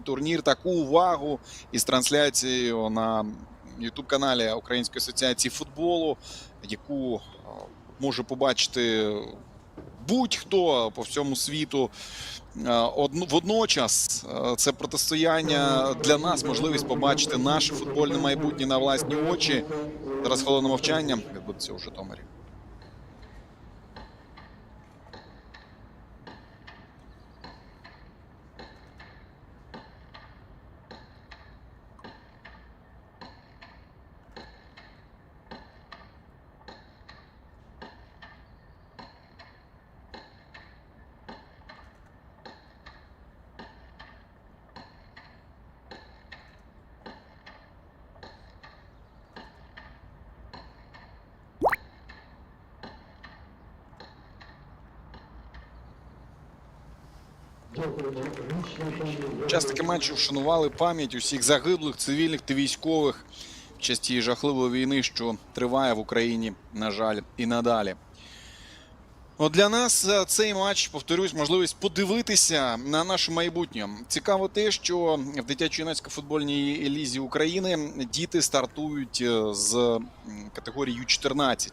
турнір, таку увагу із трансляцією на youtube каналі Української асоціації футболу, яку е, може побачити будь-хто по всьому світу. Е, Водночас е, це протистояння для нас можливість побачити наше футбольне майбутнє на власні очі. Зараз хвилина мовчання відбудеться у Житомирі. Учасники матчу вшанували пам'ять усіх загиблих цивільних та військових в час тієї жахливої війни, що триває в Україні, на жаль, і надалі. От для нас цей матч, повторюсь, можливість подивитися на наше майбутнє. Цікаво те, що в дитячо-юнацькій футбольній лізі України діти стартують е, з категорії Ю-14.